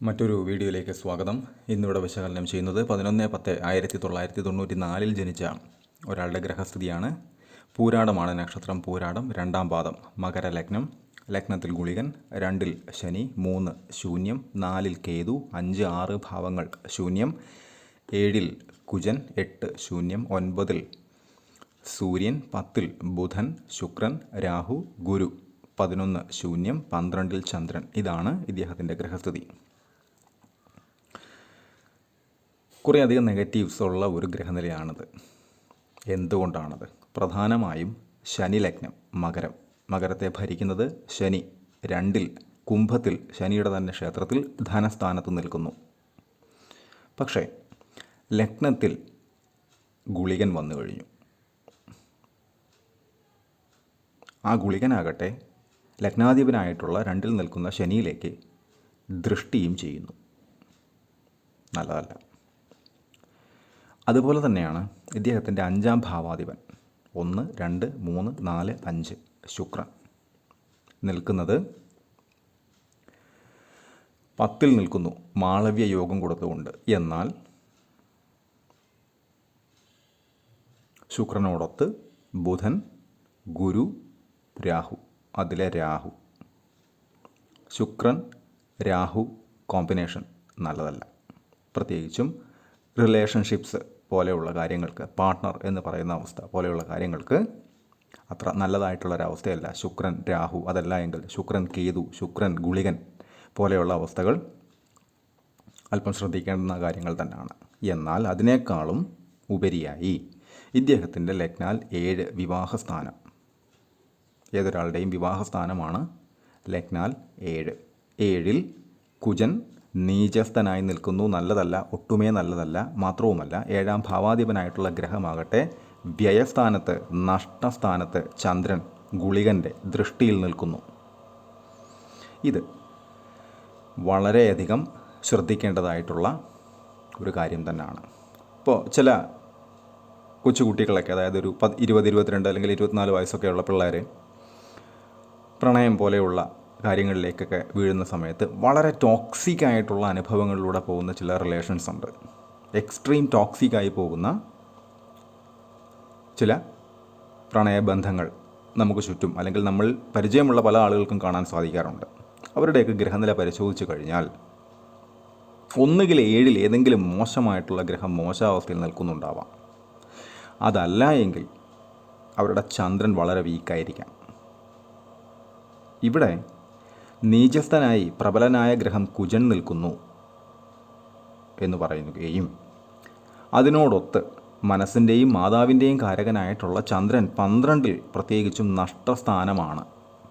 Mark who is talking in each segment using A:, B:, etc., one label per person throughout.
A: മറ്റൊരു വീഡിയോയിലേക്ക് സ്വാഗതം. ഇന്നിവിടെ വിശകലനം ചെയ്യുന്നത് പതിനൊന്ന് പത്ത് ആയിരത്തി തൊള്ളായിരത്തി തൊണ്ണൂറ്റി നാലിൽ ജനിച്ച ഒരാളുടെ ഗ്രഹസ്ഥിതിയാണ്. പൂരാടമാണ് നക്ഷത്രം പൂരാടം രണ്ടാം പാദം മകരലഗ്നം ലഗ്നത്തിൽ ഗുളികൻ രണ്ടിൽ ശനി മൂന്ന് ശൂന്യം നാലിൽ കേതു അഞ്ച് ആറ് ഭാവങ്ങൾ ശൂന്യം ഏഴിൽ കുജൻ എട്ട് ശൂന്യം ഒൻപതിൽ സൂര്യൻ പത്തിൽ ബുധൻ ശുക്രൻ രാഹു ഗുരു പതിനൊന്ന് ശൂന്യം പന്ത്രണ്ടിൽ ചന്ദ്രൻ. ഇതാണ് ഇദ്ദേഹത്തിന്റെ ഗ്രഹസ്ഥിതി. കുറേയധികം നെഗറ്റീവ്സ് ഉള്ള ഒരു ഗ്രഹനിലയാണിത്. എന്തുകൊണ്ടാണത്? പ്രധാനമായും ശനി ലഗ്നം മകരം. മകരത്തെ ഭരിക്കുന്നത് ശനി. രണ്ടിൽ കുംഭത്തിൽ ശനിയുടെ തന്നെ ക്ഷേത്രത്തിൽ ധനസ്ഥാനത്ത് നിൽക്കുന്നു. പക്ഷേ ലഗ്നത്തിൽ ഗുളികൻ വന്നു കഴിഞ്ഞു. ആ ഗുളികനാകട്ടെ ലഗ്നാധിപനായിട്ടുള്ള രണ്ടിൽ നിൽക്കുന്ന ശനിയിലേക്ക് ദൃഷ്ടിയും ചെയ്യുന്നു. നല്ലതല്ല. അതുപോലെ തന്നെയാണ് ഇദ്ദേഹത്തിന്റെ അഞ്ചാം ഭാവാധിപൻ. ഒന്ന് രണ്ട് മൂന്ന് നാല് അഞ്ച്. ശുക്രൻ നിൽക്കുന്നത് പത്തിൽ നിൽക്കുന്നു. മാളവ്യ യോഗം കൊടുത്തുകൊണ്ട്. എന്നാൽ ശുക്രനോടൊത്ത് ബുധൻ ഗുരു രാഹു. അതിലെ രാഹു. ശുക്രൻ രാഹു കോമ്പിനേഷൻ നല്ലതല്ല. പ്രത്യേകിച്ചും റിലേഷൻഷിപ്സ് പോലെയുള്ള കാര്യങ്ങൾക്ക് പാർട്ട്ണർ എന്ന് പറയുന്ന അവസ്ഥ പോലെയുള്ള കാര്യങ്ങൾക്ക് അത്ര നല്ലതായിട്ടുള്ളൊരവസ്ഥയല്ല. ശുക്രൻ രാഹു അതല്ല എങ്കിൽ ശുക്രൻ കേതു ശുക്രൻ ഗുളികൻ പോലെയുള്ള അവസ്ഥകൾ അല്പം ശ്രദ്ധിക്കേണ്ടുന്ന കാര്യങ്ങൾ തന്നെയാണ്. എന്നാൽ അതിനേക്കാളും ഉപരിയായി ഇദ്ദേഹത്തിന്റെ ലഗ്നാൽ ഏഴ് വിവാഹസ്ഥാനം. ഏതൊരാളുടെയും വിവാഹസ്ഥാനമാണ് ലഗ്നാൽ ഏഴ്. ഏഴിൽ കുജൻ നീചസ്ഥനായി നിൽക്കുന്നു. നല്ലതല്ല ഒട്ടുമേ നല്ലതല്ല മാത്രവുമല്ല ഏഴാം ഭാവാധിപനായിട്ടുള്ള ഗ്രഹമാകട്ടെ വ്യയസ്ഥാനത്ത് നഷ്ടസ്ഥാനത്ത് ചന്ദ്രൻ ഗുളികന്റെ ദൃഷ്ടിയിൽ നിൽക്കുന്നു. ഇത് വളരെയധികം ശ്രദ്ധിക്കേണ്ടതായിട്ടുള്ള ഒരു കാര്യം തന്നെയാണ്. ഇപ്പോൾ ചില കൊച്ചുകുട്ടികളൊക്കെ അതായത് ഒരു പത് ഇരുപത് ഇരുപത്തിരണ്ട് അല്ലെങ്കിൽ ഇരുപത്തിനാല് വയസ്സൊക്കെയുള്ള പിള്ളേർ പ്രണയം പോലെയുള്ള കാര്യങ്ങളിലേക്കൊക്കെ വീഴുന്ന സമയത്ത് വളരെ ടോക്സിക് ആയിട്ടുള്ള അനുഭവങ്ങളിലൂടെ പോകുന്ന ചില റിലേഷൻസ് ഉണ്ട്. എക്സ്ട്രീം ടോക്സിക് ആയി പോകുന്ന ചില പ്രണയബന്ധങ്ങൾ നമുക്ക് ചുറ്റും അല്ലെങ്കിൽ നമ്മൾ പരിചയമുള്ള പല ആളുകൾക്കും കാണാൻ സാധിക്കാറുണ്ട്. അവരുടെയൊക്കെ ഗ്രഹനില പരിശോധിച്ച് കഴിഞ്ഞാൽ ഒന്നുകിൽ ഏഴിൽ ഏതെങ്കിലും മോശമായിട്ടുള്ള ഗ്രഹം മോശാവസ്ഥയിൽ നിൽക്കുന്നുണ്ടാവാം. അതല്ല എങ്കിൽ അവരുടെ ചന്ദ്രൻ വളരെ വീക്കായിരിക്കാം ഇവിടെ നീചസ്ഥനായി പ്രബലനായ ഗ്രഹം കുജൻ നിൽക്കുന്നു എന്ന് പറയുകയും അതിനോടൊത്ത് മനസ്സിന്റെയും മാതാവിന്റെയും കാരകനായിട്ടുള്ള ചന്ദ്രൻ പന്ത്രണ്ടിൽ പ്രത്യേകിച്ചും നഷ്ടസ്ഥാനമാണ്.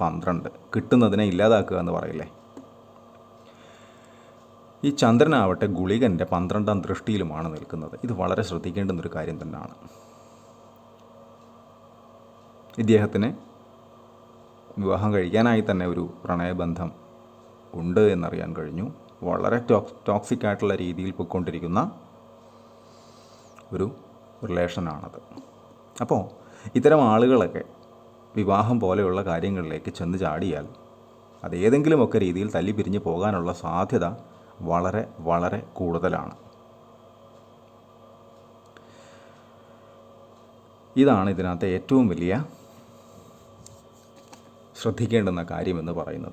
A: പന്ത്രണ്ട്. കിട്ടുന്നതിനെ ഇല്ലാതാക്കുക എന്ന് പറയില്ലേ? ഈ ചന്ദ്രനാവട്ടെ ഗുളികന്റെ പന്ത്രണ്ടാം ദൃഷ്ടിയിലുമാണ് നിൽക്കുന്നത്. ഇത് വളരെ ശ്രദ്ധിക്കേണ്ടുന്നൊരു കാര്യം തന്നെയാണ് ഇദ്ദേഹത്തിന് വിവാഹം കഴിക്കാനായി തന്നെ ഒരു പ്രണയബന്ധം ഉണ്ട് എന്നറിയാൻ കഴിഞ്ഞു. വളരെ ടോക്സ് ടോക്സിക് ആയിട്ടുള്ള രീതിയിൽ പോയിക്കൊണ്ടിരിക്കുന്ന ഒരു റിലേഷനാണത് അപ്പോൾ ഇത്തരം ആളുകളൊക്കെ വിവാഹം പോലെയുള്ള കാര്യങ്ങളിലേക്ക് ചെന്ന് ചാടിയാൽ അത് ഏതെങ്കിലുമൊക്കെ രീതിയിൽ തല്ലി പിരിഞ്ഞ് പോകാനുള്ള സാധ്യത വളരെ വളരെ കൂടുതലാണ്. ഇതാണ് ഇതിനകത്തെ ഏറ്റവും വലിയ ശ്രദ്ധിക്കേണ്ടുന്ന കാര്യമെന്ന് പറയുന്നത്.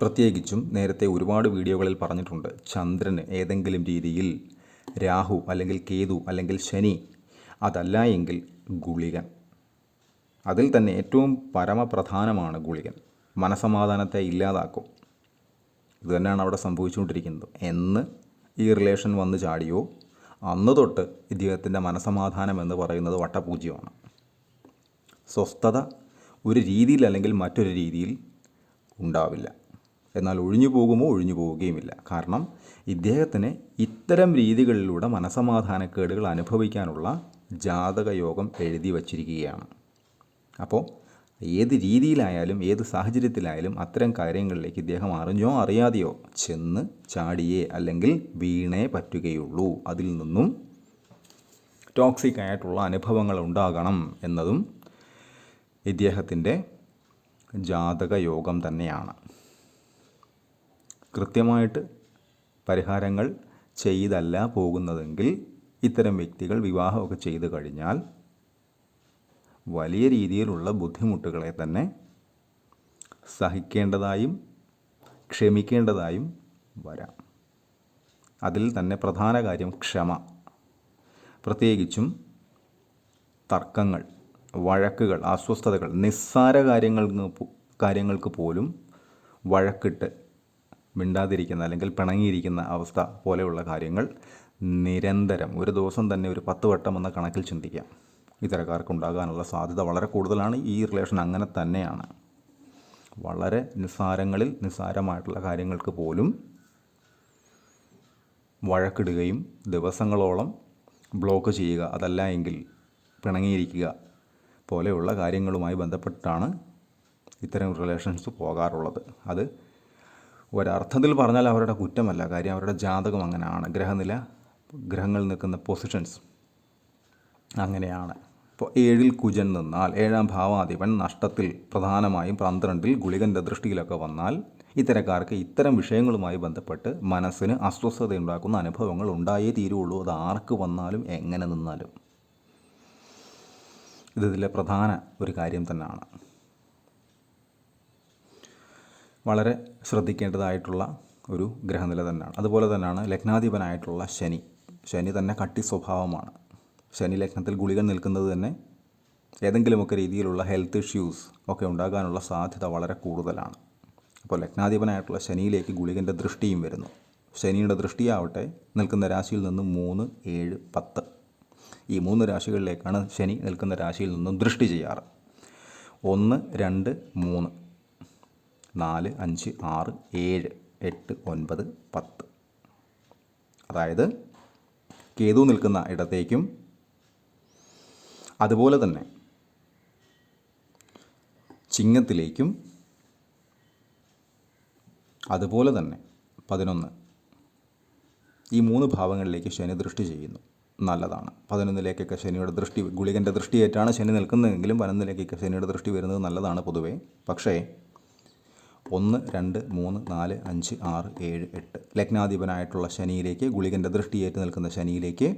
A: പ്രത്യേകിച്ചും നേരത്തെ ഒരുപാട് വീഡിയോകളിൽ പറഞ്ഞിട്ടുണ്ട്. ചന്ദ്രന് ഏതെങ്കിലും രീതിയിൽ രാഹു അല്ലെങ്കിൽ കേതു അല്ലെങ്കിൽ ശനി അതല്ല എങ്കിൽ ഗുളികൻ. അതിൽ തന്നെ ഏറ്റവും പരമപ്രധാനമാണ് ഗുളികൻ. മനസമാധാനത്തെ ഇല്ലാതാക്കും. ഇതുതന്നെയാണ് അവിടെ സംഭവിച്ചുകൊണ്ടിരിക്കുന്നത്. എന്ന് ഈ റിലേഷൻ വന്ന് ചാടിയോ അന്ന് തൊട്ട് ഇദ്ദേഹത്തിന്റെ മനസമാധാനം എന്ന് പറയുന്നത് വട്ടപൂജ്യമാണ്. സ്വസ്ഥത ഒരു രീതിയിൽ അല്ലെങ്കിൽ മറ്റൊരു രീതിയിൽ ഉണ്ടാവില്ല. എന്നാൽ ഒഴിഞ്ഞു പോകുമോ ഒഴിഞ്ഞു പോവുകയുമില്ല. കാരണം ഇദ്ദേഹത്തിന് ഇത്തരം രീതികളിലൂടെ മനസമാധാനക്കേടുകൾ അനുഭവിക്കാനുള്ള ജാതക യോഗം എഴുതി വച്ചിരിക്കുകയാണ്. അപ്പോൾ ഏത് രീതിയിലായാലും ഏത് സാഹചര്യത്തിലായാലും അത്തരം കാര്യങ്ങളിലേക്ക് ഇദ്ദേഹം അറിഞ്ഞോ അറിയാതെയോ ചെന്ന് ചാടിയേ അല്ലെങ്കിൽ വീണേ പറ്റുകയുള്ളൂ. അതിൽ നിന്നും ടോക്സിക് ആയിട്ടുള്ള അനുഭവങ്ങൾ ഉണ്ടാകണം എന്നതും ഇദ്ദേഹത്തിന്റെ ജാതക യോഗം തന്നെയാണ്. കൃത്യമായിട്ട് പരിഹാരങ്ങൾ ചെയ്തല്ല പോകുന്നതെങ്കിൽ ഇത്തരം വ്യക്തികൾ വിവാഹമൊക്കെ ചെയ്തു കഴിഞ്ഞാൽ വലിയ രീതിയിലുള്ള ബുദ്ധിമുട്ടുകളെ തന്നെ സഹിക്കേണ്ടതായും ക്ഷമിക്കേണ്ടതായും വരാം. അതിൽ തന്നെ പ്രധാന കാര്യം ക്ഷമ. പ്രത്യേകിച്ചും തർക്കങ്ങൾ. വഴക്കുകൾ അസ്വസ്ഥതകൾ നിസ്സാര കാര്യങ്ങൾക്ക് കാര്യങ്ങൾക്ക് പോലും വഴക്കിട്ട് മിണ്ടാതിരിക്കുന്ന അല്ലെങ്കിൽ പിണങ്ങിയിരിക്കുന്ന അവസ്ഥ പോലെയുള്ള കാര്യങ്ങൾ നിരന്തരം ഒരു ദിവസം തന്നെ ഒരു പത്ത് വട്ടം എന്ന കണക്കിൽ ചിന്തിക്കാം. ഇത്തരക്കാർക്ക് ഉണ്ടാകാനുള്ള സാധ്യത വളരെ കൂടുതലാണ്. ഈ റിലേഷൻ അങ്ങനെ തന്നെയാണ്. വളരെ നിസ്സാരങ്ങളിൽ നിസ്സാരമായിട്ടുള്ള കാര്യങ്ങൾക്ക് പോലും വഴക്കിടുകയും ദിവസങ്ങളോളം ബ്ലോക്ക് ചെയ്യുക അതല്ല എങ്കിൽ പിണങ്ങിയിരിക്കുക പോലെയുള്ള കാര്യങ്ങളുമായി ബന്ധപ്പെട്ടാണ് ഇത്തരം റിലേഷൻസ് പോകാറുള്ളത്. അത് ഒരർത്ഥത്തിൽ പറഞ്ഞാൽ അവരുടെ കുറ്റമല്ല. കാര്യം അവരുടെ ജാതകം അങ്ങനെയാണ്. ഗ്രഹനില ഗ്രഹങ്ങൾ നിൽക്കുന്ന പൊസിഷൻസ് അങ്ങനെയാണ്. ഇപ്പോൾ ഏഴിൽ കുജൻ നിന്നാൽ ഏഴാം ഭാവാധിപൻ നഷ്ടത്തിൽ പ്രധാനമായും പന്ത്രണ്ടിൽ ഗുളികന്റെ ദൃഷ്ടിയിലൊക്കെ വന്നാൽ ഇത്തരക്കാർക്ക് ഇത്തരം വിഷയങ്ങളുമായി ബന്ധപ്പെട്ട് മനസ്സിന് അസ്വസ്ഥതയുണ്ടാക്കുന്ന അനുഭവങ്ങൾ ഉണ്ടായേ തീരുള്ളൂ. അത് ആർക്ക് വന്നാലും എങ്ങനെ നിന്നാലും. ഇത് ഇതിലെ പ്രധാന ഒരു കാര്യം തന്നെയാണ് വളരെ ശ്രദ്ധിക്കേണ്ടതായിട്ടുള്ള ഒരു ഗ്രഹനില തന്നെയാണ് അതുപോലെ തന്നെയാണ് ലഗ്നാധിപനായിട്ടുള്ള ശനി. ശനി തന്നെ കട്ടി സ്വഭാവമാണ്. ശനി ലഗ്നത്തിൽ ഗുളികൻ നിൽക്കുന്നത് തന്നെ ഏതെങ്കിലുമൊക്കെ രീതിയിലുള്ള ഹെൽത്ത് ഇഷ്യൂസ് ഒക്കെ ഉണ്ടാകാനുള്ള സാധ്യത വളരെ കൂടുതലാണ്. അപ്പോൾ ലഗ്നാധിപനായിട്ടുള്ള ശനിയിലേക്ക് ഗുളികന്റെ ദൃഷ്ടിയും വരുന്നു. ശനിയുടെ ദൃഷ്ടിയാവട്ടെ നിൽക്കുന്ന രാശിയിൽ നിന്ന് മൂന്ന് ഏഴ് പത്ത്. ഈ മൂന്ന് രാശികളിലേക്കാണ് ശനി നിൽക്കുന്ന രാശിയിൽ നിന്നും ദൃഷ്ടി ചെയ്യാറ്. ഒന്ന് രണ്ട് മൂന്ന്. നാല് അഞ്ച് ആറ് ഏഴ് എട്ട് ഒൻപത് പത്ത്. അതായത് കേതു നിൽക്കുന്ന ഇടത്തേക്കും അതുപോലെ തന്നെ ചിങ്ങത്തിലേക്കും അതുപോലെ തന്നെ പതിനൊന്ന്. ഈ മൂന്ന് ഭാവങ്ങളിലേക്ക് ശനി ദൃഷ്ടി ചെയ്യുന്നു. നല്ലതാണ്. പതിനൊന്നിലേക്കൊക്കെ ശനിയുടെ ദൃഷ്ടി ഗുളികന്റെ ദൃഷ്ടിയേറ്റാണ് ശനി നിൽക്കുന്നതെങ്കിലും പതിനൊന്നിലേക്കൊക്കെ ശനിയുടെ ദൃഷ്ടി വരുന്നത് നല്ലതാണ് പൊതുവേ. പക്ഷേ ഒന്ന് രണ്ട് മൂന്ന് നാല് അഞ്ച് ആറ് ഏഴ് എട്ട് ലഗ്നാധിപനായിട്ടുള്ള ശനിയിലേക്ക് ഗുളികന്റെ ദൃഷ്ടിയേറ്റ് നിൽക്കുന്ന ശനിയിലേക്ക്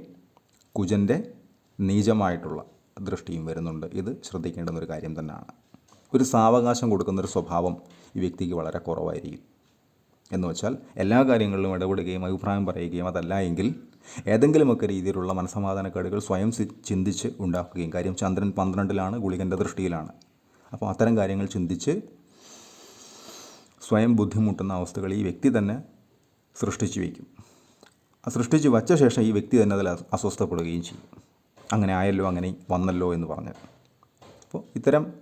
A: കുജന്റെ നീചമായിട്ടുള്ള ദൃഷ്ടിയും വരുന്നുണ്ട്. ഇത് ശ്രദ്ധിക്കേണ്ടുന്ന ഒരു കാര്യം തന്നെയാണ്. ഒരു സാവകാശം കൊടുക്കുന്നൊരു സ്വഭാവം ഈ വ്യക്തിക്ക് വളരെ കുറവായിരിക്കും. എന്ന് വെച്ചാൽ എല്ലാ കാര്യങ്ങളിലും ഇടപെടുകയും അഭിപ്രായം പറയുകയും അതല്ല എങ്കിൽ ഏതെങ്കിലുമൊക്കെ രീതിയിലുള്ള മനസമാധാനക്കേടുകൾ സ്വയം ചിന്തിച്ച് ഉണ്ടാക്കുകയും കാര്യം ചന്ദ്രൻ പന്ത്രണ്ടിലാണ് ഗുളികന്റെ ദൃഷ്ടിയിലാണ്. അപ്പോൾ അത്തരം കാര്യങ്ങൾ ചിന്തിച്ച് സ്വയം ബുദ്ധിമുട്ടുന്ന അവസ്ഥകൾ ഈ വ്യക്തി തന്നെ സൃഷ്ടിച്ചു വയ്ക്കും. സൃഷ്ടിച്ച് വച്ച ശേഷം ഈ വ്യക്തി തന്നെ അതിൽ അസ്വസ്ഥപ്പെടുകയും ചെയ്യും. അങ്ങനെ ആയല്ലോ അങ്ങനെ വന്നല്ലോ എന്ന് പറഞ്ഞ്. അപ്പോൾ ഇത്തരം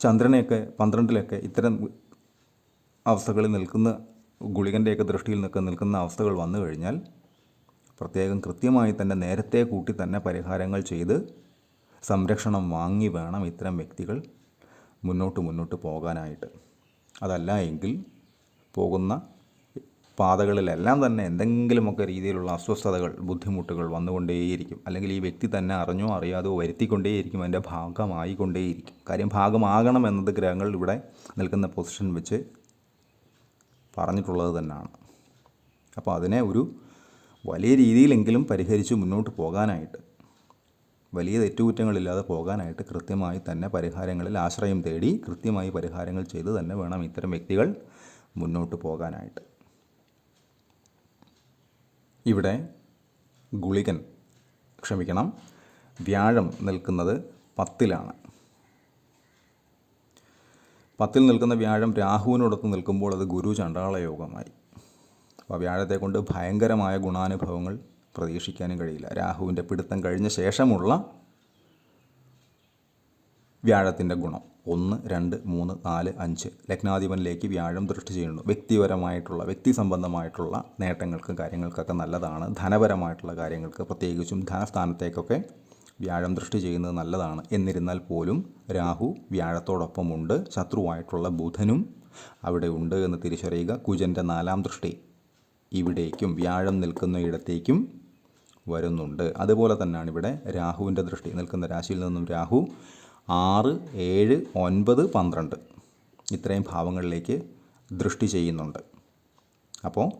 A: ചന്ദ്രനെയൊക്കെ പന്ത്രണ്ടിലൊക്കെ ഇത്തരം അവസ്ഥകളിൽ നിൽക്കുന്ന ഗുളികന്റെയൊക്കെ ദൃഷ്ടിയിൽ നിൽക്കുന്ന നിൽക്കുന്ന അവസ്ഥകൾ വന്നു കഴിഞ്ഞാൽ പ്രത്യേകം കൃത്യമായി തന്നെ നേരത്തെ കൂട്ടി തന്നെ പരിഹാരങ്ങൾ ചെയ്ത് സംരക്ഷണം വാങ്ങി വേണം ഇത്തരം വ്യക്തികൾ മുന്നോട്ട് മുന്നോട്ട് പോകാനായിട്ട്. അതല്ല എങ്കിൽ പോകുന്ന പാതകളിലെല്ലാം തന്നെ എന്തെങ്കിലുമൊക്കെ രീതിയിലുള്ള അസ്വസ്ഥതകൾ ബുദ്ധിമുട്ടുകൾ വന്നുകൊണ്ടേയിരിക്കും. അല്ലെങ്കിൽ ഈ വ്യക്തി തന്നെ അറിഞ്ഞോ അറിയാതോ വരുത്തിക്കൊണ്ടേയിരിക്കും. അതിന്റെ ഭാഗമായിക്കൊണ്ടേയിരിക്കും. കാര്യം ഭാഗമാകണം എന്നത് ഗ്രഹങ്ങൾ ഇവിടെ നിൽക്കുന്ന പൊസിഷൻ വെച്ച് പറഞ്ഞിട്ടുള്ളത് തന്നെയാണ്. അപ്പോൾ അതിനെ ഒരു വലിയ രീതിയിലെങ്കിലും പരിഹരിച്ച് മുന്നോട്ട് പോകാനായിട്ട് വലിയ തെറ്റുകുറ്റങ്ങളില്ലാതെ പോകാനായിട്ട് കൃത്യമായി തന്നെ പരിഹാരങ്ങളിൽ ആശ്രയം തേടി കൃത്യമായി പരിഹാരങ്ങൾ ചെയ്ത് തന്നെ വേണം ഇത്തരം വ്യക്തികൾ മുന്നോട്ട് പോകാനായിട്ട്. ഇവിടെ ഗുളികൻ ക്ഷമിക്കണം വ്യാഴം നിൽക്കുന്നത് പത്തിലാണ്. പത്തിൽ നിൽക്കുന്ന വ്യാഴം രാഹുവിനോടൊത്ത് നിൽക്കുമ്പോൾ അത് ഗുരു ചണ്ടാള യോഗമായി അപ്പോൾ വ്യാഴത്തെ കൊണ്ട് ഭയങ്കരമായ ഗുണാനുഭവങ്ങൾ പ്രതീക്ഷിക്കാനും കഴിയില്ല. രാഹുവിന്റെ പിടുത്തം കഴിഞ്ഞ ശേഷമുള്ള വ്യാഴത്തിന്റെ ഗുണം. ഒന്ന് രണ്ട് മൂന്ന് നാല് അഞ്ച്. ലഗ്നാധിപനിലേക്ക് വ്യാഴം ദൃഷ്ടി ചെയ്യുന്നു വ്യക്തിപരമായിട്ടുള്ള വ്യക്തി സംബന്ധമായിട്ടുള്ള നേട്ടങ്ങൾക്കും കാര്യങ്ങൾക്കൊക്കെ നല്ലതാണ്. ധനപരമായിട്ടുള്ള കാര്യങ്ങൾക്ക് പ്രത്യേകിച്ചും ധനസ്ഥാനത്തേക്കൊക്കെ വ്യാഴം ദൃഷ്ടി ചെയ്യുന്നത് നല്ലതാണ്. എന്നിരുന്നാൽ പോലും രാഹു വ്യാഴത്തോടൊപ്പമുണ്ട്. ശത്രുവായിട്ടുള്ള ബുധനും അവിടെ ഉണ്ട് എന്ന് തിരിച്ചറിയുക കുജന്റെ നാലാം ദൃഷ്ടി. ഇവിടേക്കും വ്യാഴം നിൽക്കുന്ന ഇടത്തേക്കും വരുന്നുണ്ട്. അതുപോലെ തന്നെയാണ് ഇവിടെ രാഹുവിന്റെ ദൃഷ്ടി. നിൽക്കുന്ന രാശിയിൽ നിന്നും രാഹു ആറ് ഏഴ് ഒൻപത് പന്ത്രണ്ട് ഇത്രയും ഭാവങ്ങളിലേക്ക് ദൃഷ്ടി ചെയ്യുന്നുണ്ട്. അപ്പോൾ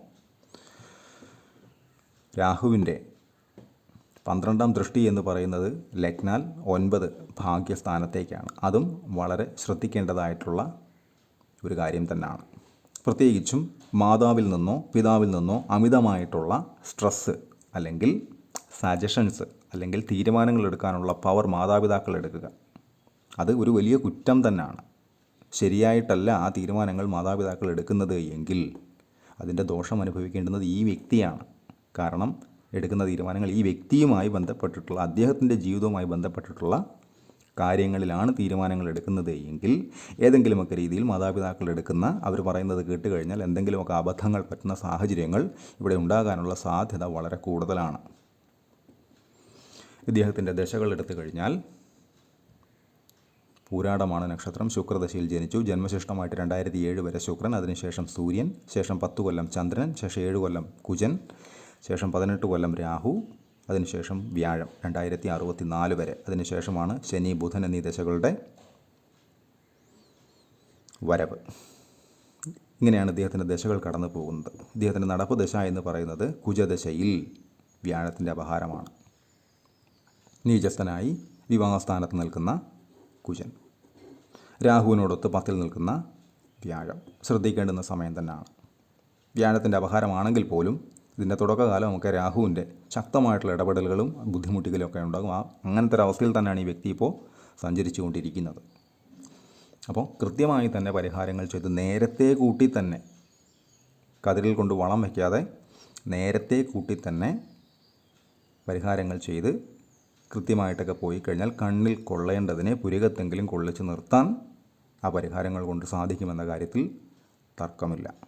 A: രാഹുവിന്റെ പന്ത്രണ്ടാം ദൃഷ്ടി എന്ന് പറയുന്നത് ലഗ്നാൽ ഒൻപത് ഭാഗ്യസ്ഥാനത്തേക്കാണ്. അതും വളരെ ശ്രദ്ധിക്കേണ്ടതായിട്ടുള്ള ഒരു കാര്യം തന്നെയാണ്. പ്രത്യേകിച്ചും മാതാവിൽ നിന്നോ പിതാവിൽ നിന്നോ അമിതമായിട്ടുള്ള സ്ട്രെസ്സ് അല്ലെങ്കിൽ സജഷൻസ് അല്ലെങ്കിൽ തീരുമാനങ്ങൾ എടുക്കാനുള്ള പവർ മാതാപിതാക്കൾ എടുക്കുക. അത് ഒരു വലിയ കുറ്റം തന്നെയാണ്. ശരിയായിട്ടല്ല ആ തീരുമാനങ്ങൾ മാതാപിതാക്കൾ എടുക്കുന്നത് എങ്കിൽ അതിന്റെ ദോഷം അനുഭവിക്കേണ്ടുന്നത് ഈ വ്യക്തിയാണ്. കാരണം എടുക്കുന്ന തീരുമാനങ്ങൾ ഈ വ്യക്തിയുമായി ബന്ധപ്പെട്ടിട്ടുള്ള അദ്ദേഹത്തിന്റെ ജീവിതവുമായി ബന്ധപ്പെട്ടിട്ടുള്ള കാര്യങ്ങളിലാണ് തീരുമാനങ്ങൾ എടുക്കുന്നത് എങ്കിൽ ഏതെങ്കിലുമൊക്കെ രീതിയിൽ മാതാപിതാക്കൾ എടുക്കുന്ന അവർ പറയുന്നത് കേട്ട് കഴിഞ്ഞാൽ എന്തെങ്കിലുമൊക്കെ അബദ്ധങ്ങൾ പറ്റുന്ന സാഹചര്യങ്ങൾ ഇവിടെ ഉണ്ടാകാനുള്ള സാധ്യത വളരെ കൂടുതലാണ്. ഇദ്ദേഹത്തിന്റെ ദശകൾ എടുത്തു കഴിഞ്ഞാൽ പൂരാടമാണ് നക്ഷത്രം. ശുക്രദശയിൽ ജനിച്ചു. ജന്മശിഷ്ടമായിട്ട് രണ്ടായിരത്തി ഏഴ് വരെ ശുക്രൻ അതിനുശേഷം സൂര്യൻ ശേഷം പത്ത് കൊല്ലം ചന്ദ്രൻ ശേഷം ഏഴ് കൊല്ലം കുജൻ ശേഷം പതിനെട്ട് കൊല്ലം രാഹു അതിനുശേഷം വ്യാഴം രണ്ടായിരത്തി അറുപത്തി നാല് വരെ. അതിനുശേഷമാണ് ശനി ബുധൻ എന്നീ ദശകളുടെ വരവ്. ഇങ്ങനെയാണ് ഇദ്ദേഹത്തിന്റെ ദശകൾ കടന്നു പോകുന്നത്. ഇദ്ദേഹത്തിന്റെ നടപ്പ് ദശ എന്ന് പറയുന്നത് കുജദശയിൽ വ്യാഴത്തിന്റെ അപഹാരമാണ്. നീചസ്ഥനായി വിവാഹസ്ഥാനത്ത് നിൽക്കുന്ന കുജൻ. രാഹുവിനോടൊത്ത് പത്തിൽ നിൽക്കുന്ന വ്യാഴം. ശ്രദ്ധിക്കേണ്ടുന്ന സമയം തന്നെയാണ്. വ്യാഴത്തിന്റെ അപഹാരമാണെങ്കിൽ പോലും ഇതിന്റെ തുടക്കകാലം നമുക്ക് രാഹുവിന്റെ ശക്തമായിട്ടുള്ള ഇടപെടലുകളും ബുദ്ധിമുട്ടുകളും ഒക്കെ ഉണ്ടാകും. ആ അങ്ങനത്തെ ഒരു അവസ്ഥയിൽ തന്നെയാണ് ഈ വ്യക്തി ഇപ്പോൾ സഞ്ചരിച്ചു കൊണ്ടിരിക്കുന്നത് അപ്പോൾ കൃത്യമായി തന്നെ പരിഹാരങ്ങൾ ചെയ്ത് നേരത്തെ കൂട്ടി തന്നെ കതിരിൽ കൊണ്ട് വളം വയ്ക്കാതെ നേരത്തെ കൂട്ടി തന്നെ പരിഹാരങ്ങൾ ചെയ്ത് കൃത്യമായിട്ടൊക്കെ പോയി കഴിഞ്ഞാൽ കണ്ണിൽ കൊള്ളേണ്ടതിനെ പുരികത്തെങ്കിലും കൊള്ളിച്ച് നിർത്താൻ ആ പരിഹാരങ്ങൾ കൊണ്ട് സാധിക്കുമെന്ന കാര്യത്തിൽ തർക്കമില്ല.